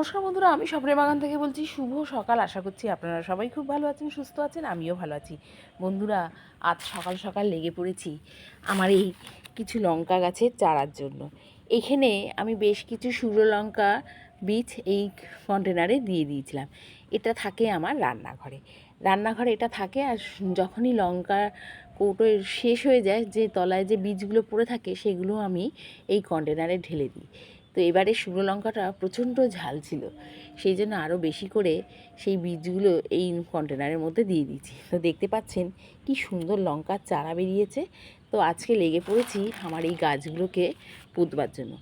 নমস্কার বন্ধুরা, আমি স্বপ্নের বাগান থেকে বলছি শুভ সকাল। আশা করছি আপনারা সবাই খুব ভালো আছেন, সুস্থ আছেন, আমিও ভালো আছি। বন্ধুরা, আজ সকাল সকাল লেগে পড়েছি আমার এই কিছু লঙ্কা গাছের চারার জন্য। এখানে আমি বেশ কিছু শুকনো লঙ্কা বীজ এই কন্টেনারে দিয়ে দিয়েছিলাম। এটা থাকে আমার রান্নাঘরে। রান্নাঘরে এটা থাকে আর যখনই লঙ্কা কৌটো শেষ হয়ে যায়, যে তলায় যে বীজগুলো পড়ে থাকে, সেগুলো আমি এই কন্টেনারে ঢেলে দিই। তো এবারে শুকনো লঙ্কাটা প্রচণ্ড ঝাল ছিল। সেই জন্য আরও বেশি করে সেই বীজগুলো এই কন্টেনারের মধ্যে দিয়ে দিয়েছি তো দেখতে পাচ্ছেন কি সুন্দর লঙ্কার চারা বেরিয়েছে। তো আজকে লেগে পড়েছি আমার এই গাছগুলোকে পুঁতবার জন্য।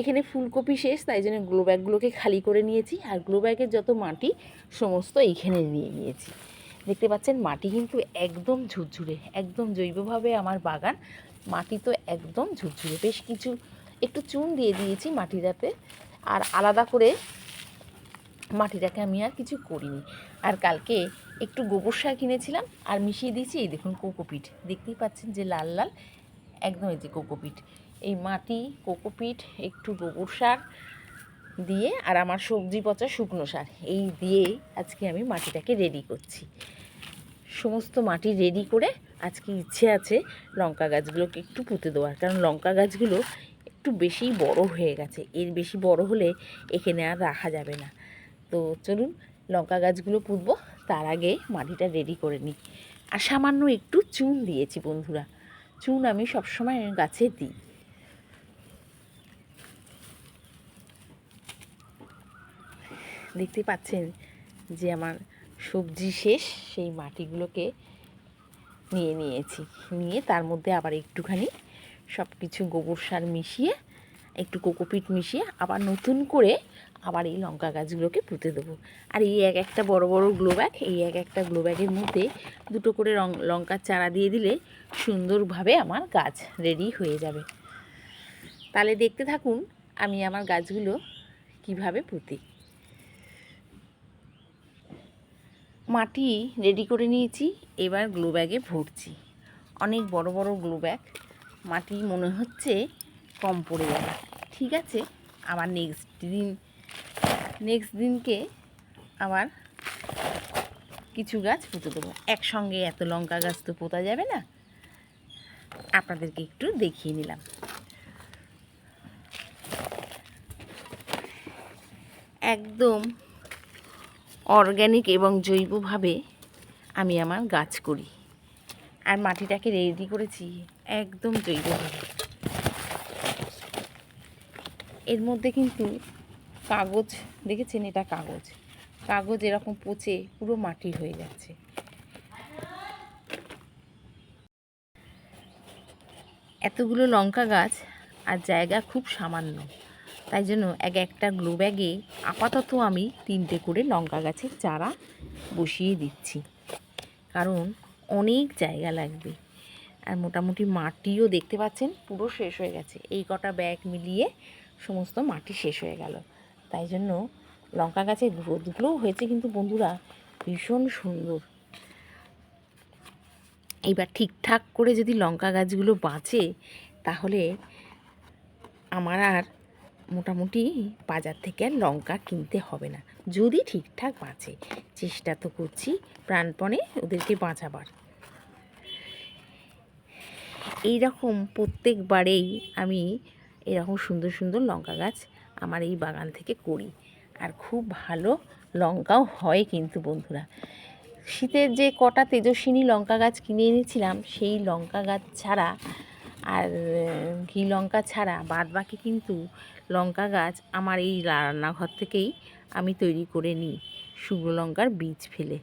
এখানে ফুলকপি শেষ, তাই জন্য গ্লো ব্যাগগুলোকে খালি করে নিয়েছি। আর গ্লো ব্যাগের যত মাটি, সমস্ত এইখানে নিয়ে নিয়েছি। দেখতে পাচ্ছেন মাটি কিন্তু একদম ঝুরঝুরে, একদম জৈবভাবে আমার বাগান। মাটি তো একদম ঝুরঝুরে। বেশ কিছু একটু চুন দিয়ে দিয়েছি মাটিটাতে। আর আলাদা করে মাটিটাকে আমি আর কিছু করিনি। আর কালকে একটু গোবর সার কিনেছিলাম, আর মিশিয়ে দিয়েছি, এই দেখুন কোকোপিট। দেখতেই পাচ্ছেন যে লাল লাল, একদম এই যে কোকোপিট। এই মাটি, কোকোপিট, একটু গোবর সার দিয়ে, আর আমার সবজি পচা শুকনো সার, এই দিয়েই আজকে আমি মাটিটাকে রেডি করছি। সমস্ত মাটি রেডি করে আজকে ইচ্ছে আছে লঙ্কা গাছগুলোকে একটু পুঁতে দেওয়ার, কারণ লঙ্কা গাছগুলো একটু বেশি বড় হয়ে গেছে। এর বেশি বড় হলে এখানে আর রাখা যাবে না। তো চলুন লঙ্কা গাছগুলো পুঁতবো, তার আগে মাটিটা রেডি করে নিই। আর সামান্য একটু চুন দিয়েছি বন্ধুরা। চুন আমি সবসময় গাছে দিই। দেখতে পাচ্ছেন যে আমার সবজি শেষ, সেই মাটিগুলোকে নিয়ে নিয়েছি। নিয়ে তার মধ্যে আবার একটুখানি সব কিছু গোবর সার মিশিয়ে, একটু কোকোপিট মিশিয়ে আবার নতুন করে আবার এই লঙ্কা গাছগুলোকে পুঁতে দেবো। আর এই এক একটা বড় বড় গ্লো ব্যাগ এই এক একটা গ্লো ব্যাগের মধ্যে দুটো করে রং, লঙ্কার চারা দিয়ে দিলে সুন্দরভাবে আমার গাছ রেডি হয়ে যাবে। তাহলে দেখতে থাকুন আমি আমার গাছগুলো কীভাবে পুঁতি। মাটি রেডি করে নিয়েছি, এবার গ্লো ব্যাগে ভরছি। অনেক বড় বড় গ্লো ব্যাগ মাটি মনে হচ্ছে কম পড়ে যাবে। ঠিক আছে? আবার নেক্সট দিন নেক্সট দিনকে আবার কিছু গাছ পুঁতে দেবো। একসঙ্গে এত লঙ্কা গাছ তো পোতা যাবে না। আপনাদেরকে একটু দেখিয়ে নিলাম। একদম অর্গ্যানিক এবং জৈবভাবে আমি আমার গাছ করি। আর মাটিটাকে রেডি করেছি, একদম জৈবভাবে এর মধ্যে কিন্তু কাগজ, দেখেছেন এটা কাগজ? কাগজ এরকম পচে পুরো মাটি হয়ে যাচ্ছে। এতগুলো লঙ্কা গাছ আর জায়গা খুব সামান্য, তাই জন্য এক একটা গ্লো ব্যাগে আপাতত আমি তিনটে করে লঙ্কা গাছের চারা বসিয়ে দিচ্ছি। কারণ অনেক জায়গা লাগবে। আর মোটামুটি মাটিও দেখতে পাচ্ছেন, পুরো শেষ হয়ে গেছে। এই কটা ব্যাগ মিলিয়ে সমস্ত মাটি শেষ হয়ে গেল। তাই জন্য লঙ্কা গাছের গ্রোথগুলোও হয়েছে কিন্তু বন্ধুরা ভীষণ সুন্দর। এবার ঠিকঠাক করে যদি লঙ্কা গাছগুলো বাঁচে, তাহলে আমার আর মোটামুটি বাজার থেকে আর লঙ্কা কিনতে হবে না। যদি ঠিকঠাক বাঁচে, চেষ্টা তো করছি প্রাণপণে ওদেরকে বাঁচাবার। এই রকম প্রত্যেকবারেই আমি এরকম সুন্দর সুন্দর লঙ্কা গাছ আমার এই বাগান থেকে করি। আর খুব ভালো লঙ্কাও হয় কিন্তু বন্ধুরা। শীতের যে কটা তেজস্বিনী লঙ্কা গাছ কিনে এনেছিলাম, সেই লঙ্কা গাছ ছাড়া আর ঘি, লঙ্কা ছাড়া বাদ বাকি কিন্তু লঙ্কা গাছ আমার এই রান্নাঘর থেকেই আমি তৈরি করে নিই শুকনো লঙ্কার বীজ ফেলে।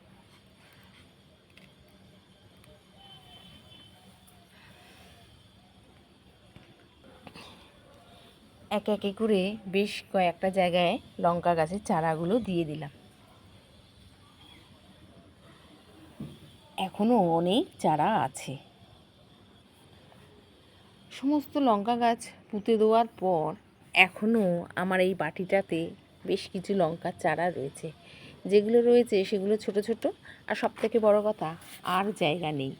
এক একে করে বেশ কয়েকটা জায়গায় লঙ্কা গাছের চারাগুলো দিয়ে দিলাম। এখনও অনেক চারা আছে। সমস্ত লঙ্কা গাছ পুঁতে দেওয়ার পর এখনও আমার এই বাটিটাতে বেশ কিছু লঙ্কার চারা রয়েছে। যেগুলো রয়েছে সেগুলো ছোট ছোট আর সব থেকে বড়ো কথা আর জায়গা নেই।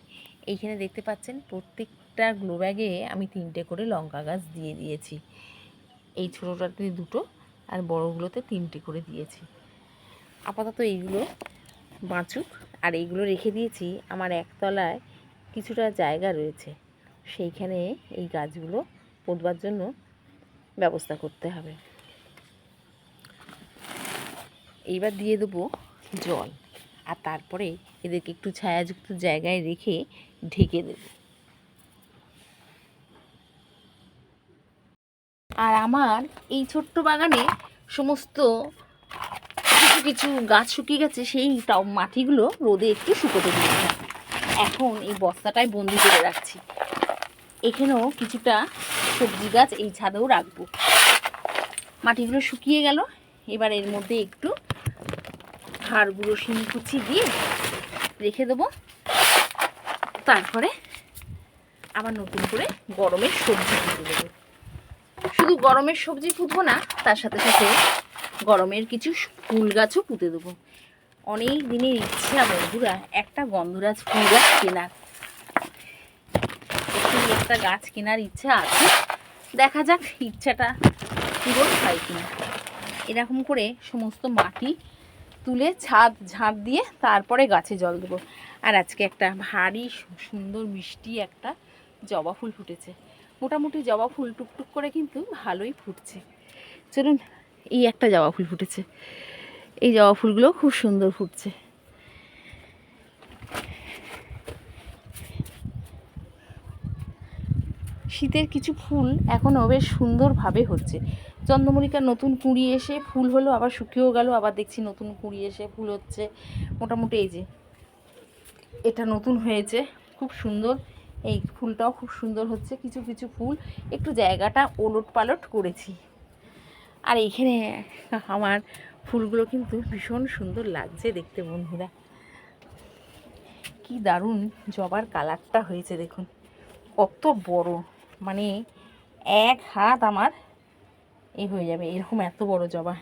এইখানে দেখতে পাচ্ছেন প্রত্যেকটা গ্লো ব্যাগে আমি তিনটে করে লঙ্কা গাছ দিয়ে দিয়েছি। এই ছোটোটাতে দুটো আর বড়গুলোতে তিনটে করে দিয়েছি। আপাতত এইগুলো বাঁচুক। আর এইগুলো রেখে দিয়েছি। আমার একতলায় কিছুটা জায়গা রয়েছে। সেইখানে এই গাছগুলো পোঁতবার জন্য ব্যবস্থা করতে হবে। এইবার দিয়ে দেবো জল আর তারপরে এদেরকে একটু ছায়াযুক্ত জায়গায় রেখে ঢেকে দেব। আর আমার এই ছোট্ট বাগানে সমস্ত কিছু কিছু গাছ শুকিয়ে গেছে, সেই মাটিগুলো রোদে একটু শুকোতে দিয়েছিলাম এখন এই বস্তাটায় বন্দি করে রাখছি। এখানেও কিছুটা সবজি গাছ এই ছাদেও রাখব। মাটিগুলো শুকিয়ে গেল। এবার এর মধ্যে একটু হাড় গুঁড়ো শিম কুচি দিয়ে রেখে দেবো। তারপরে আবার নতুন করে গরমের সবজি পুঁতে দেবো। শুধু গরমের সবজি পুঁতবো না, তার সাথে সাথে গরমের কিছু ফুল গাছও পুঁতে দেবো। অনেক দিনের ইচ্ছা বন্ধুরা, একটা গন্ধরাজ ফুল গাছ কেনার। একটু গাছ কেনার ইচ্ছা আছে। দেখা যাক ইচ্ছাটা পূরণ হয় কিনা। এরকম করে সমস্ত মাটি তুলে ছাদ ঝাঁপ দিয়ে তারপরে গাছে জল দেবো। আর আজকে একটা ভারী সুন্দর মিষ্টি একটা জবা ফুল ফুটেছে। মোটামুটি জবা ফুল টুকটুক করে কিন্তু ভালোই ফুটছে। চলুন, এই একটা জবা ফুল ফুটেছে। এই জবা ফুলগুলো খুব সুন্দর ফুটছে। শীতের কিছু ফুল এখনও বেশ সুন্দরভাবে হচ্ছে। চন্দ্রমল্লিকার নতুন কুঁড়ি এসে ফুল হলো, আবার শুকিয়েও গেল, আবার দেখছি নতুন কুঁড়ি এসে ফুল হচ্ছে। মোটামুটি এই যে, এটা নতুন হয়েছে, খুব সুন্দর। এই ফুলটাও খুব সুন্দর হচ্ছে, কিছু কিছু ফুল। একটু জায়গাটা ওলট পালট করেছি। আর এইখানে আমার ফুলগুলো কিন্তু ভীষণ সুন্দর লাগছে দেখতে বন্ধুরা। কি দারুণ জবার কালারটা হয়েছে দেখুন। কত বড়। মানে এক হাত আমার এই হয়ে যাবে, এরকম এত বড় জবা।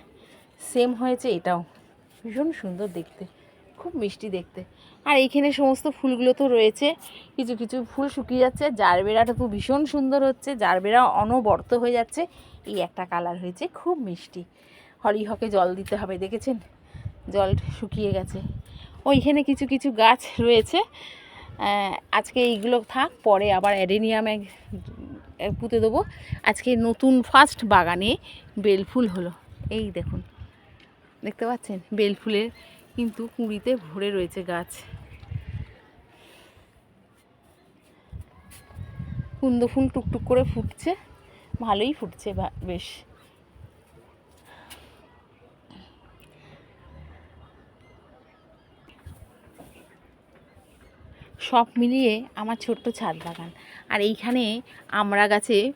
সেম হয়েছে এটাও। ভীষণ সুন্দর দেখতে, খুব মিষ্টি দেখতে। আর এইখানে সমস্ত ফুলগুলো তো রয়েছে, কিছু কিছু ফুল শুকিয়ে যাচ্ছে জারবেরাটা তো ভীষণ সুন্দর হচ্ছে, জারবেরা অনবর্ত হয়ে যাচ্ছে। এই একটা কালার হয়েছে, খুব মিষ্টি। হলিহকে জল দিতে হবে, দেখেছেন? জল শুকিয়ে গেছে। ওইখানে কিছু কিছু গাছ রয়েছে। আজকে এইগুলো থাক, পরে আবার অ্যাডেনিয়ামে পুঁতে দেবো। আজকে নতুন ফার্স্ট বাগানে বেলফুল হলো। এই দেখুন, দেখতে পাচ্ছেন? বেলফুলের কিন্তু কুঁড়িতে ভরে রয়েছে গাছ। কুন্দ ফুল টুকটুক করে ফুটছে, ভালোই ফুটছে বেশ। সব মিলিয়ে আমার ছোট্ট ছাদ বাগান। আর এইখানে আমরা গাছে,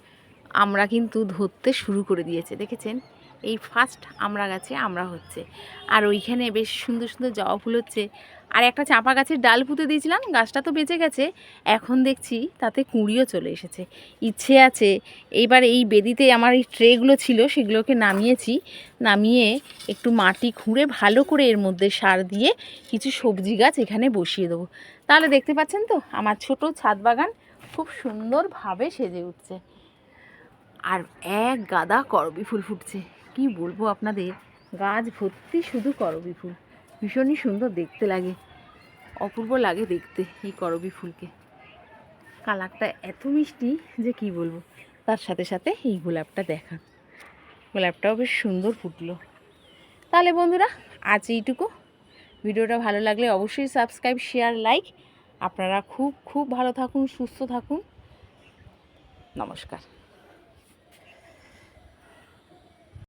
আমরা কিন্তু ধরতে শুরু করে দিয়েছে, দেখেছেন? এই ফার্স্ট আমরা গাছে আমরা হচ্ছে। আর ওইখানে বেশ সুন্দর সুন্দর জবা ফুল হচ্ছে। আর একটা চাপা গাছের ডাল পুঁতে দিয়েছিলাম, গাছটা তো বেঁচে গেছে। এখন দেখছি তাতে কুঁড়িও চলে এসেছে। ইচ্ছে আছে, এইবার এই বেদিতে আমার এই ট্রেগুলো ছিল, সেগুলোকে নামিয়েছি। নামিয়ে একটু মাটি খুঁড়ে ভালো করে এর মধ্যে সার দিয়ে কিছু সবজি গাছ এখানে বসিয়ে দেবো। তাহলে দেখতে পাচ্ছেন তো, আমার ছোট ছাদ বাগান খুব সুন্দরভাবে সেজে উঠছে। আর এক গাদা করবি ফুল ফুটছে। কি বলব আপনাদের? গাছ ভর্তি শুধু করবি ফুল। ভীষণই সুন্দর দেখতে লাগে। অপূর্ব লাগে দেখতে এই করবি ফুলকে। কালারটা এত মিষ্টি যে কি বলব? তার সাথে সাথে এই গোলাপটা দেখা। গোলাপটাও বেশ সুন্দর ফুটলো। তাহলে বন্ধুরা, আজ এইটুকু। ভিডিওটা ভালো লাগলে অবশ্যই সাবস্ক্রাইব, শেয়ার, লাইক। আপনারা খুব খুব ভালো থাকুন, সুস্থ থাকুন। নমস্কার।